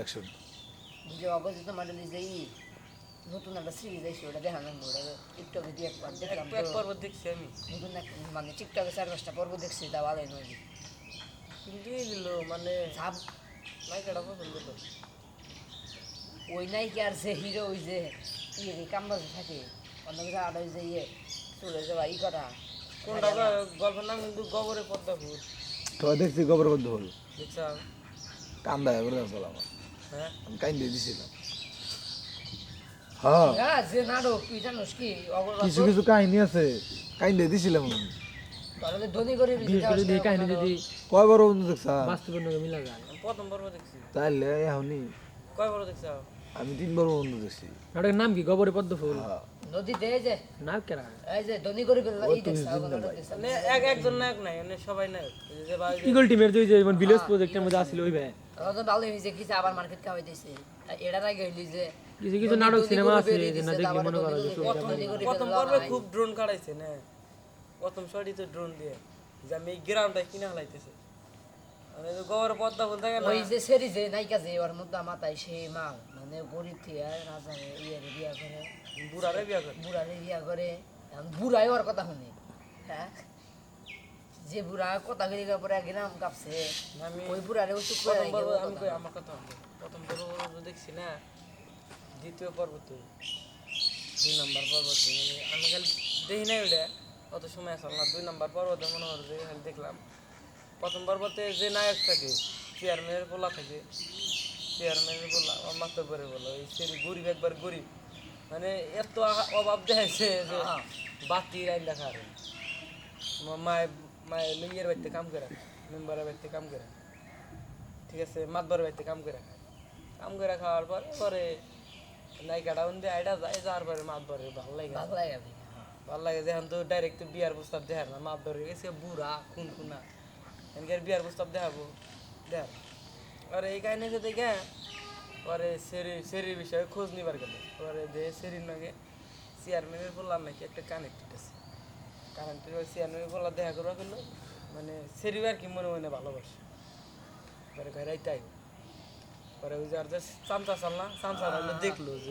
Action যে অবস্থিত মানে যে নতুন একটা সিরিজ এসে ওটা দেখানো ওটা টিকটকে দিয়ে একবার দেখলাম এক পর্ব দেখছি আমি। নতুন মানে টিকটকে চার পাঁচটা পর্ব দেখছি তা ভালোই নয়। কিন্তু দিল মানে সাব নায়িকাটা পছন্দ তো ওই নায়িকা আর যে হিরো ওই যে ইয়ে কামবাজে থাকে অন্য কিছু আর ওই যে ইয়ে চলে যাওয়া ই করা। কোনটা গল্পের নাম কিন্তু গবরে পদ্মা ফুল তো দেখছি গোবর বদ্ধ হল দেখছা? কান্দা করে আসল আমার। আমি কাইন্দে দিছিলাম। হ্যাঁ। হ্যাঁ কিছু কিছু কাহিনী আছে। কাইন্দে দিছিলাম আমি। কয়বার তাহলে এখনই। দেখছ? তিনবার বন্ধু দেখছি। নাটকের নাম কি? গবরে পদ্ম ফুল? হ্যাঁ। নদীতে যে নায়ক কেরা? এই যে ধনী করে ফেললা এই দেখছ নাটক দেখছ। এক একজন নায়ক নাই মানে সবাই নায়ক। এই যে ভাই ইগল টিমের যে ভিলেজ প্রজেক্টের মধ্যে আসছিল ওই ভাই। তাহলে তো ভালো হয়েছে কিছু আবার মার্কেট খাওয়াই দিয়েছে এটা আগে হইলি যে কিছু কিছু নাটক সিনেমা আছে যে না দেখলে মনে করা প্রথম পর্বে খুব ড্রোন কাটাইছে না। প্রথম শটই তো ড্রোন দিয়ে যে আমি এই গ্রাউন্ডটা কিনে হালাইতেছে মানে যে গবরে পদ্মা ফুল থাকে ওই যে সেরি যে নায়িকা যে ওর মধ্যে মাথায় সে মাল মানে গরিব থেকে রাজা ইয়ে বিয়া করে। বুড়ারে বিয়া করে। বুড়ারে বিয়া করে। বুড়াই ওর কথা শুনে হ্যাঁ? যে বুড়া কথা গেলি পরে গ্রাম কাঁপছে। আমি ওই বুড়ারে চুপ করে আমি কই আমার কথা প্রথম পর্ব দেখছি না? দ্বিতীয় পর্ব দুই নাম্বার পর্ব মানে আমি খালি দেখি নাই ওটা অত সময় আসল না। দুই নাম্বার পর্বতে মনে হয় যে খালি দেখলাম। প্রথম পর্বতে যে নায়ক থাকে চেয়ারম্যানের পোলা থাকে চেয়ারম্যানের পোলা আমার মাত্র করে বলো এই সেরি গরিব একবার গরিব। মানে এত অভাব দেখাইছে যে বাতি রাইন দেখা আর। মায়ের মায়ের বাড়িতে কাম করে মেম্বারের বাড়িতে কাম করে। ঠিক আছে? মাতবার বাড়িতে কাম করে। খায় কাম করে খাওয়ার পরে পরে নায়িকাটা উন্দে আইডা যায় যাওয়ার পরে মাতবারে ভালো লাগে। ভালো লাগে। ভালো লাগে যে তো ডাইরেক্ট বিয়ার প্রস্তাব দেখার না। মাতবার গেছে বুড়া খুন খুনা এনকে বিয়ার প্রস্তাব দেখাবো। দেখ আর এই কাহিনী কাহিনীতে দেখে পরে সেরি সেরির বিষয়ে খোঁজ নিবার গেল। পরে যে সেরির নাকি চেয়ারম্যানের বললাম নাকি একটা কানেক্টেড আছে। কানেক্টেড ওই বললাম দেখা করবা কিন্তু মানে সেরি আর কি মনে মনে ভালোবাসে। পরে ঘরে আইতে আইব পরে ওই যে আর যে চামচা চাল না চামচা দেখল